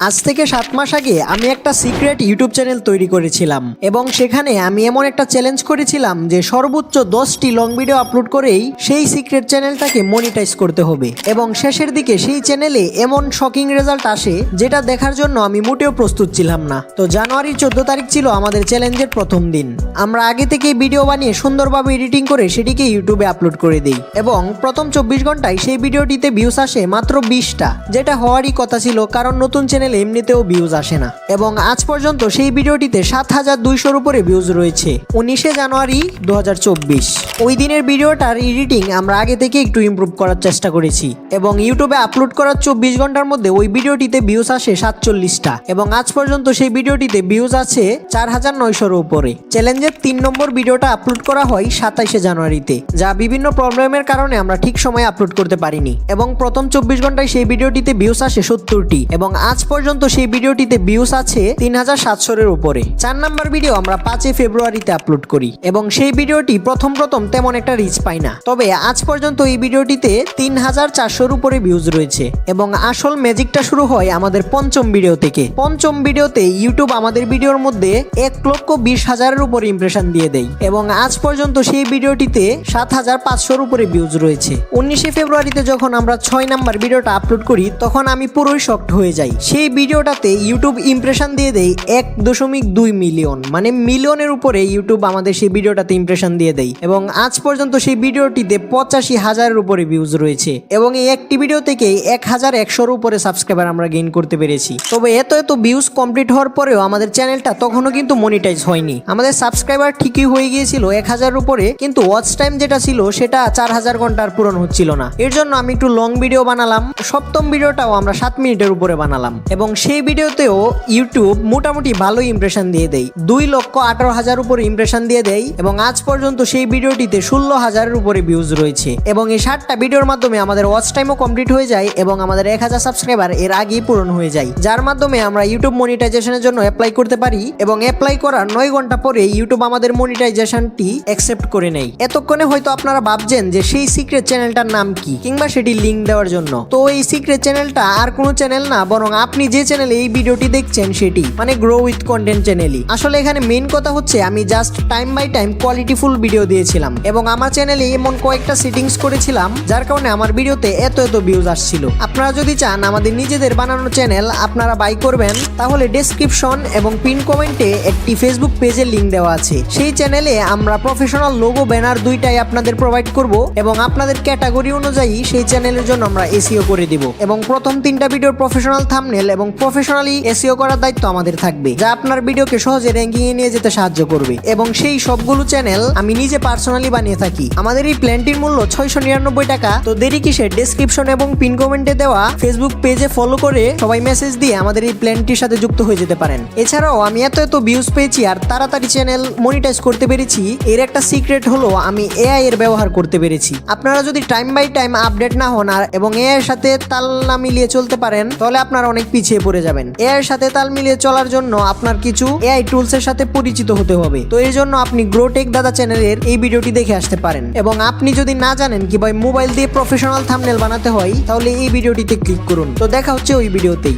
আজ থেকে সাত মাস আগে আমি একটা সিক্রেট ইউটিউব চ্যানেল তৈরি করেছিলাম এবং সেখানে আমি এমন একটা চ্যালেঞ্জ করেছিলাম যে সর্বোচ্চ দশটি লং ভিডিও আপলোড করেই সেই সিক্রেট চ্যানেলটাকে মনিটাইজ করতে হবে এবং শেষের দিকে সেই চ্যানেলে এমন শকিং রেজাল্ট আসে যেটা দেখার জন্য আমি মোটেও প্রস্তুত ছিলাম না। তো জানুয়ারির চোদ্দ তারিখ ছিল আমাদের চ্যালেঞ্জের প্রথম দিন। আমরা আগে থেকে ভিডিও বানিয়ে সুন্দরভাবে এডিটিং করে সেটিকে ইউটিউবে আপলোড করে দিই এবং প্রথম চব্বিশ ঘন্টায় সেই ভিডিওটিতে ভিউস আসে মাত্র বিশটা, যেটা হওয়ারই কথা ছিল কারণ নতুন চ্যানেলে এমনিতেও ভিউজ আসে না। এবং আজ পর্যন্ত সেই ভিডিওটিতে সাত হাজার দুইশোর উপরে ভিউজ রয়েছে, উনিশে জানুয়ারি দু ওই দিনের ভিডিওটার এডিটিং আমরা আগে থেকে একটু ইমপ্রুভ করার চেষ্টা করেছি এবং ইউটিউবে আপলোড করার চব্বিশ ঘণ্টার মধ্যে ওই ভিডিওটিতে ভিউজ আসে সাতচল্লিশটা এবং আজ পর্যন্ত সেই ভিডিওটিতে ভিউজ আছে চার হাজার নয়শোর উপরে। চ্যালেঞ্জের তিন নম্বর ভিডিওটা আপলোড করা হয় সাতাইশে জানুয়ারিতে, যা বিভিন্ন প্রবলেমের কারণে আমরা ঠিক সময়ে আপলোড করতে পারিনি এবং প্রথম চব্বিশ ঘন্টায় সেই ভিডিওটিতে ভিউজ আসে সত্তরটি এবং আজ পর্যন্ত সেই ভিডিওটিতে ভিউজ আছে তিন হাজার সাতশোর উপরে। চার নাম্বার ভিডিও আমরা পাঁচই ফেব্রুয়ারিতে আপলোড করি এবং সেই ভিডিওটি প্রথম প্রথম তেমন একটা রিচ পায় না। তবে আজ পর্যন্ত এই ভিডিওটিতে তিন হাজার চারশোর উপরে ভিউজ রয়েছে এবং আসল ম্যাজিকটা শুরু হয় আমাদের পঞ্চম ভিডিও থেকে। পঞ্চম ভিডিওতে ইউটিউব আমাদের ভিডিওর মধ্যে এক লক্ষ বিশ হাজারের উপরে ইমপ্রেশন দিয়ে দেয় এবং আজ পর্যন্ত সেই ভিডিওটিতে সাত হাজার পাঁচশোর উপরে ভিউজ রয়েছে। উনিশে ফেব্রুয়ারিতে যখন আমরা ছয় নাম্বার ভিডিওটা আপলোড করি, তখন আমি পুরোই শক্ট হয়ে যাই। সেই ভিডিওটাতে ইউটিউব ইমপ্রেশন দিয়ে দেয় এক দশমিক দুই মিলিয়ন মানে মিলিয়নের উপরে ইউটিউব আমাদের সেই ভিডিওটাতে ইমপ্রেশন দিয়ে দেয় এবং আজ পর্যন্ত সেই ভিডিওটিতে পঁচাশি হাজারের উপরে ভিউজ রয়েছে। এবং এই একটি ভিডিও থেকে এক হাজার একশোর উপরে সাবস্ক্রাইবার আমরা গেইন করতে পেরেছি। তবে এত এত ভিউজ কমপ্লিট হওয়ার পরেও আমাদের চ্যানেলটা তখনও কিন্তু মনিটাইজ হয়নি। আমাদের সাবস্ক্রাইবার ঠিকই হয়ে গিয়েছিল এক হাজার উপরে, কিন্তু ওয়াচ টাইম যেটা ছিল সেটা চার হাজার ঘণ্টার পূরণ হচ্ছিল না। এর জন্য আমি একটু লং ভিডিও বানালাম। সপ্তম ভিডিওটাও আমরা সাত মিনিটের উপরে বানালাম। এবং সেই ভিডিওতেও ইউটিউব মোটামুটি ভালো ইমপ্রেশন দিয়ে দেয়। দুই লক্ষ আঠারো হাজার উপরে ইমপ্রেশন দিয়ে দেয় এবং আজ পর্যন্ত সেই ভিডিওটিতে ষোলো হাজারের উপরে ভিউজ রয়েছে। এবং এই ষাটটা ভিডিওর মাধ্যমে আমাদের ওয়াচ টাইমও কমপ্লিট হয়ে যায় এবং আমাদের এক হাজার সাবস্ক্রাইবার এর আগেই পূরণ হয়ে যায়। যার মাধ্যমে আমরা ইউটিউব মনিটাইজেশনের জন্য অ্যাপ্লাই করতে পারি এবং অ্যাপ্লাই করার নয় ঘণ্টা পরে ইউটিউব আমাদের মনিটাইজেশনটি অ্যাকসেপ্ট করে নেয়। এতক্ষণে হয়তো আপনারা ভাবছেন যে সেই সিক্রেট চ্যানেলটার নাম কি কিংবা সেটি লিঙ্ক দেওয়ার জন্য। তো এই সিক্রেট চ্যানেলটা আর কোনো চ্যানেল না, বরং আপনি যে চ্যানেলে এই ভিডিওটি দেখছেন সেটি মানে গ্রো উইথ কন্টেন্ট চ্যানেলই আসলে এখানে মেইন কথা হচ্ছে, আমি just time by time qualityful video দিয়েছিলাম। এবং আমার চ্যানেলে এমন কয়েকটা সেটিংস করেছিলাম, যার কারণে আমার ভিডিওতে এত এত ভিউজ আসছিল। আপনারা যদি চান আমাদের নিজেদের বানানো চ্যানেল আপনারা বাই করবেন, তাহলে ডেসক্রিপশন এবং পিন কমেন্টে একটি ফেসবুক পেজের লিঙ্ক দেওয়া আছে। সেই চ্যানেলে আমরা প্রফেশনাল লোগো ব্যানার দুইটাই আপনাদের প্রোভাইড করব এবং আপনাদের ক্যাটাগরি অনুযায়ী সেই চ্যানেলের জন্য আমরা এসিও করে দিব। এবং প্রথম তিনটা ভিডিওর প্রফেশনাল থামনেল এবং প্রফেশনালি এসিও করার দায়িত্ব আমাদের থাকবে, যা আপনার ভিডিওকে সহজে র্যাঙ্কিং এ নিয়ে যেতে সাহায্য করবে। এবং সেই সবগুলো চ্যানেল আমি নিজে পার্সোনালি বানিয়ে থাকি। আমাদের এই প্ল্যানটির মূল্য ছয়শো নিরানব্বই টাকা। তো দেরি কিসের? ডেসক্রিপশন এবং পিন কমেন্টে দেওয়া ফেসবুক পেজে ফলো করে সবাই মেসেজ দিয়ে আমাদের এই প্ল্যানটির সাথে যুক্ত হয়ে যেতে পারেন। এছাড়াও আমি এত এত ভিউজ পেয়েছি আর তাড়াতাড়ি চ্যানেল মনিটাইজ করতে পেরেছি, এর একটা সিক্রেট হলো আমি এআই এর ব্যবহার করতে পেরেছি। আপনারা যদি টাইম বাই টাইম আপডেট না হন আর এবং এআই এর সাথে তাল না মিলিয়ে চলতে পারেন, তাহলে আপনারা অনেক পিছিয়ে পড়ে যাবেন। এআই সাথে তাল মিলিয়ে চলার জন্য আপনার কিছু এআই টুলস এর সাথে পরিচিত হতে হবে। তো এর জন্য আপনি গ্রোটেক দাদা চ্যানেলের এই ভিডিওটি দেখে আসতে পারেন। এবং আপনি যদি না জানেন কি ভাই মোবাইল দিয়ে প্রফেশনাল থামনেল বানাতে হয়, তাহলে এই ভিডিওটিতে ক্লিক করুন। তো দেখা হচ্ছে ওই ভিডিওতেই।